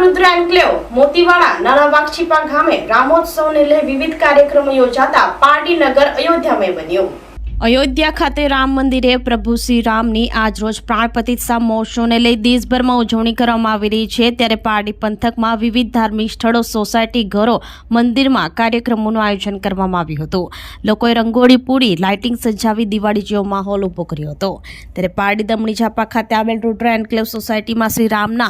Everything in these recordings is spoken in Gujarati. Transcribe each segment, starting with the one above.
રુદ્ર એન્કલેવ મોતીવાડા નાના વાઘછીપા ગામે રામોત્સવને લઈ વિવિધ કાર્યક્રમો યોજાતા પાર્ટીનગર અયોધ્યામય બન્યું. અયોધ્યા ખાતે રામ મંદિરે પ્રભુ શ્રી રામની આજરોજ પ્રાણ પ્રતિષ્ઠા મહોત્સવને લઈ દેશભરમાં ઉજવણી કરવામાં આવી રહી છે. ત્યારે પારડી પંથકમાં વિવિધ ધાર્મિક સ્થળો, સોસાયટી, ઘરો, મંદિરમાં કાર્યક્રમોનું આયોજન કરવામાં આવ્યું હતું. લોકોએ રંગોળી પૂરી, લાઇટિંગ સજાવી દિવાળી જેવો માહોલ ઊભો કર્યો હતો. ત્યારે પારડી દમણી ઝાપા ખાતે આવેલ રુદ્ર એન્ક્લેવ સોસાયટીમાં શ્રી રામના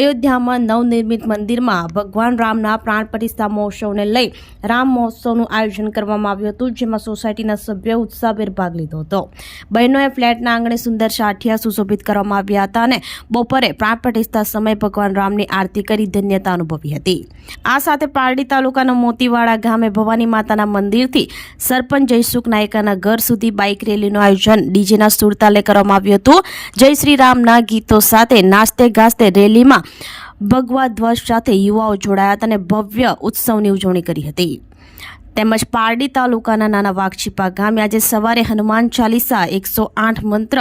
અયોધ્યામાં નવનિર્મિત મંદિરમાં ભગવાન રામના પ્રાણ પ્રતિષ્ઠા મહોત્સવને લઈ રામ મહોત્સવનું આયોજન કરવામાં આવ્યું હતું, જેમાં સોસાયટીના સભ્યો ઉત્સાહભેર ભાગ લીધો હતો. બહેનોએ ફ્લેટના આંગણે સુંદર સાઠિયા સુશોભિત કરવામાં આવ્યા હતા અને બપોરે પ્રાણ પ્રતિષ્ઠા સમયે ભગવાન રામની આરતી કરી ધન્યતા અનુભવી હતી. આ સાથે પારડી તાલુકાના મોતીવાડા ગામે ભવાની માતાના મંદિરથી સરપંચ જયસુખ નાયકાના ઘર સુધી બાઇક રેલીનું આયોજન ડીજેના સુરતાલે કરવામાં આવ્યું હતું. જય શ્રી રામના ગીતો સાથે નાસ્તે ગાસ્તે રેલીમાં ભગવા ધ્વજ સાથે યુવાઓ જોડાયા હતા અને ભવ્ય ઉત્સવની ઉજવણી કરી હતી. તેમજ પારડી તાલુકાના નાના વાઘછીપા ગામે આજે સવારે હનુમાન ચાલીસા, એકસો આઠ મંત્ર,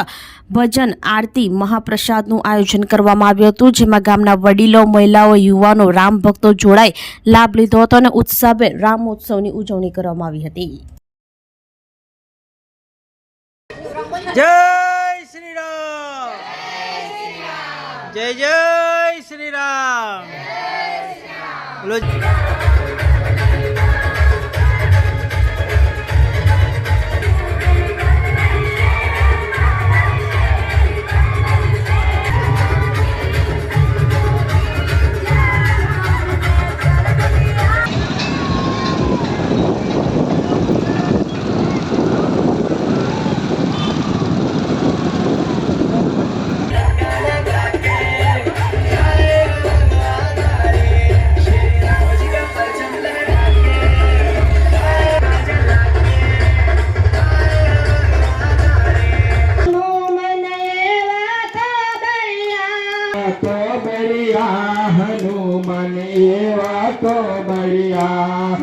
ભજન, આરતી, મહાપ્રસાદનું આયોજન કરવામાં આવ્યું હતું, જેમાં ગામના વડીલો, મહિલાઓ, યુવાનો, રામ ભક્તો જોડાઈ લાભ લીધો હતો અને ઉત્સાહભેર રામોત્સવની ઉજવણી કરવામાં આવી હતી. જય શ્રી રામ જય જય શ્રી રામ તો બળિયા. હનુમાન એવા તો બળિયા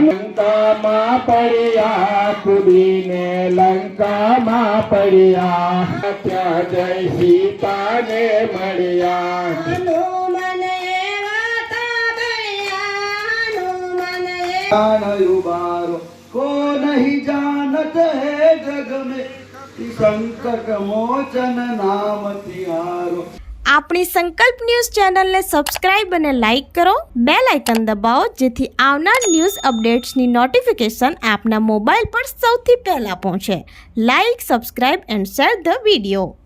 લંકામાં પડ્યા કુદીને લંકામાં પડ્યા. ત્યાં જય સીતાને મળ્યા. હનુમન એવા તા બળ્યા હનુમન એવા ज्ञान उबारो को नहीं जानत है जग में संकट मोचन नाम तिहारो આપણી સંકલ્પ ન્યૂઝ ચેનલને સબસ્ક્રાઇબ અને લાઇક કરો બે લાઇકન દબાવો જેથી આવનાર ન્યૂઝ અપડેટ્સની નોટિફિકેશન આપના મોબાઈલ પર સૌથી પહેલાં પહોંચે like subscribe and share the video